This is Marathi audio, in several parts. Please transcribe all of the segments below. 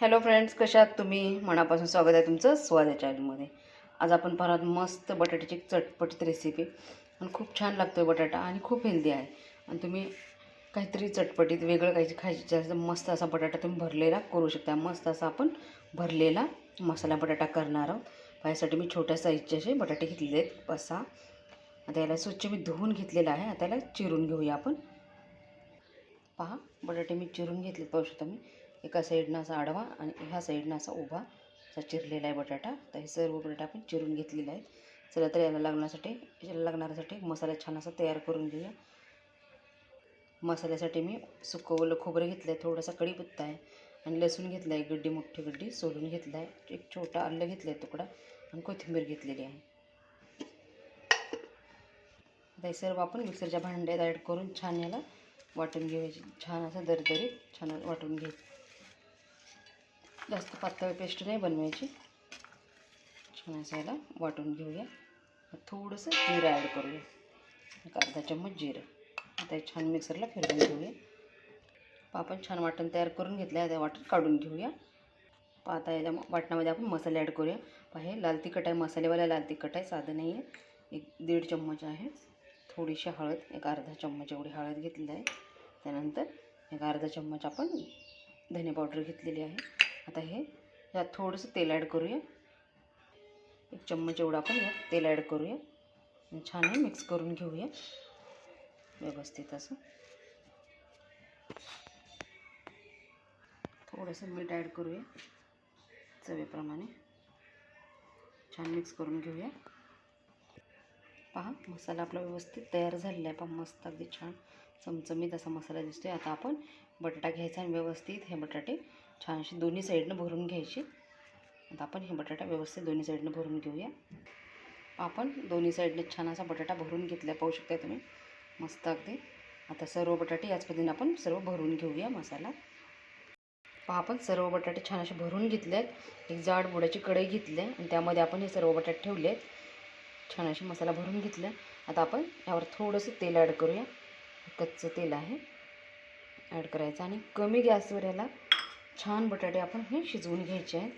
हॅलो फ्रेंड्स कशात तुम्ही? मनापासून स्वागत आहे तुमचं स्वाद चॅनलमध्ये. आज आपण परत मस्त बटाट्याची एक चटपटीत रेसिपी आणि खूप छान लागतो बटाटा आणि खूप हेल्दी आहे. आणि तुम्ही काहीतरी चटपटीत वेगळं काही खायचं मस्त असा बटाटा तुम्ही भरलेला करू शकता. मस्त असा आपण भरलेला मसाला बटाटा करणार आहोत. यासाठी मी छोट्या साईजचे असे बटाटे घेतलेले आहेत. पाच सहा आता याला स्वच्छ मी धुवून घेतलेला आहे. आता याला चिरून घेऊया आपण. पहा बटाटे मी चिरून घेतले पाहू शकता मी एका साईडनं असा आडवा आणि ह्या साईडनं असा उभा. असा चिरलेला आहे बटाटा. तर हे सर्व बटाटा आपण चिरून घेतलेला आहे चला तर याला लागण्यासाठी याला लागणाऱ्यासाठी मसाला छान असा तयार करून घेऊया. मसाल्यासाठी मी सुकवलं खोबरं घेतलं आहे थोडासा कढीपत्ता आहे. आणि लसूण घेतला आहे गड्डी मोठी गड्डी सोलून घेतला आहे एक छोटा आलं घेतलं आहे तुकडा आणि कोथिंबीर घेतलेली आहे. आता हे सर्व आपण मिक्सरच्या भांड्यात ॲड करून छान याला वाटून घ्यायची छान असं दरदरीत छान वाटून घ्यायचं जास्त पातळ पेस्ट नाही बनवायची. छान असं याला वाटून घेऊया. थोडंसं जिरं ॲड करूया. एक अर्धा चम्मच जिरं. आता छान मिक्सरला फिरवून घेऊया. आपण छान वाटण तयार करून घेतलं आहे त्या वाटण काढून घेऊया. पहा आता याच्या वाटणामध्ये आपण मसाले ॲड करूया. पहा हे लाल तिखट आहे. मसालेवाला लाल तिखट आहे. साधं नाही आहे एक दीड चम्मच आहे. थोडीशी हळद. एक अर्धा चम्मच एवढी हळद घेतलेली आहे. त्यानंतर एक अर्धा चम्मच आपण धने पावडर घेतलेली आहे. आता हे ह्यात थोडंसं तेल ॲड करूया. एक चम्मच एवढं आपण यात तेल ॲड करूया. छान हे मिक्स करून घेऊया. व्यवस्थित असं. थोडंसं मीठ ॲड करूया चवीप्रमाणे. छान मिक्स करून घेऊया. पहा मसाला आपला व्यवस्थित तयार झालेला आहे. पहा मस्त अगदी छान चमचमीत असा मसाला दिसतो आहे आता आपण बटाटा घ्यायचा आणि व्यवस्थित हे बटाटे छान अशी दोन्ही साईडनं भरून घ्यायची. आता आपण हे बटाटा व्यवस्थित दोन्ही साईडनं भरून घेऊया. आपण दोन्ही साईडनं छान असा बटाटा भरून घेतला पाहू शकता तुम्ही. मस्त अगदी. आता सर्व बटाटे याच पद्धतीने आपण सर्व भरून घेऊया मसाला. पहा आपण सर्व बटाटे छान असे भरून घेतले आहेत एक जाड बुडाची कढई घेतली आहे आणि त्यामध्ये आपण हे सर्व बटाटे ठेवले आहेत छान असे मसाला भरून घेतला. आता आपण यावर थोडंसं तेल ॲड करूया. कच्चं तेल आहे. ॲड करायचं आणि कमी गॅसवर याला छान बटाटे आपण हे शिजवून घ्यायचे आहेत.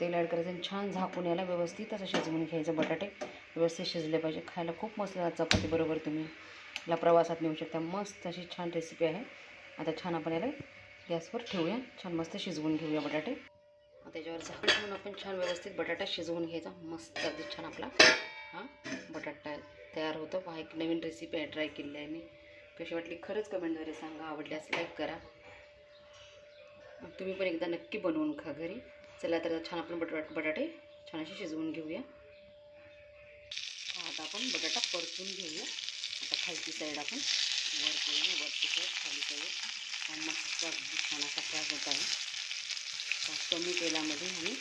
तेल ॲड करायचं आणि छान झाकून याला व्यवस्थित असं शिजवून घ्यायचं बटाटे. व्यवस्थित शिजले पाहिजे. खायला खूप मस्त चपाती बरोबर तुम्ही. याला प्रवासात नेऊ शकता. मस्त अशी छान रेसिपी आहे. आता छान आपण याला गॅसवर ठेवूया. छान मस्त शिजवून घेऊया बटाटे. त्याच्यावर झाकण ठेवून आपण छान व्यवस्थित बटाटा शिजवून घ्यायचा. मस्त अगदी छान आपला हां बटाटा तयार होतो. पहा एक नवीन रेसिपी आहे. ट्राय केलेली आहे मी. कशी वाटली? खरंच कमेंटद्वारे सांगा. आवडल्यास लाईक करा. तुम्ही पण एकदा नक्की बनवून खा घरी. चला तर छान आपण बटाट बटाटे छान असे शिजवून घेऊया. आता आपण बटाटा परतून घेऊया. आता खालची साईड आपण वर करूया वरची साईड खाली करूया. मस्त अगदी छान असा त्रास होत आहे. कमी तेलामध्ये आणि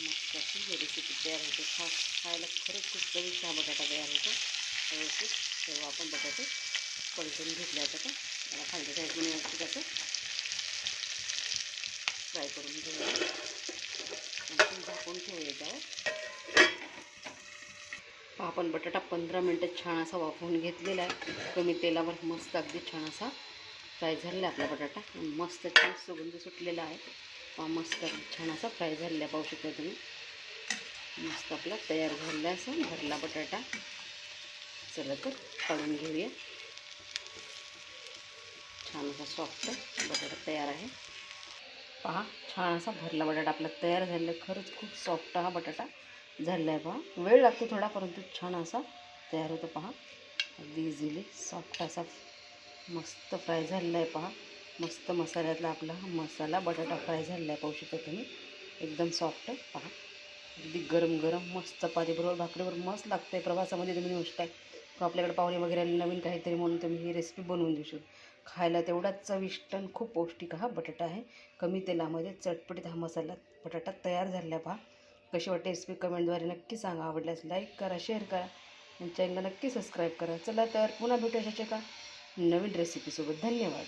मस्त अशी ही रेसिपी तयार होते. खा खायला खरंच खूप चविष्ट हा बटाटा तयार होतो. व्यवस्थित तेव्हा आपण बटाटे पलटून घेतलं आता का? मला खालच्या साईडून व्यवस्थित असं फ्राय करून घेऊया. झाकून ठेवूया त्यावर आपण बटाटा पंधरा मिनटं छान असा वाफवून घेतलेला आहे. कमी तेलावर मस्त अगदी छान असा फ्राय झालेला आहे आपला बटाटा. मस्त छान सुगंध सुटलेला आहे. मस्त छान असा फ्राय झालेला पाहू शकता तुम्ही. मस्त आपला तयार झालेला असं. भरला बटाटा. चला तर काढून घेऊया. छान असा सॉफ्ट बटाटा तयार आहे. पहा छान असा भरला बटाटा. आपला तयार झालेला खरंच खूप सॉफ्ट हा बटाटा झालेला आहे पहा. वेळ लागतो थोडा परंतु छान असा तयार होतो पहा. अगदी इझिली सॉफ्ट असा मस्त फ्राय झालेला आहे पहा. मस्त मसाल्यातला आपला हा मसाला बटाटा फ्राय झालेला आहे पाहू शकता तुम्ही. एकदम सॉफ्ट पहा. अगदी गरम गरम मस्त चपातीबरोबर भाकरीवर मस्त लागतं आहे प्रवासामध्ये तुम्ही गोष्ट आहे आपल्याकडे पाहुणे वगैरे आले नवीन काहीतरी म्हणून तुम्ही ही रेसिपी बनवून देऊ शकतो. खायला तेवढाच चविष्ट आणि खूप पौष्टिक हा बटाटा आहे. कमी तेलामध्ये चटपटीत हा मसाला बटाटा तयार झालेला पहा. कशी वाटते रेसिपी कमेंटद्वारे नक्की सांगा. आवडल्यास लाईक करा शेअर करा. आणि चॅनलला नक्की सबस्क्राईब करा. चला तर पुन्हा भेटू अशाच का नवीन रेसिपीसोबत धन्यवाद.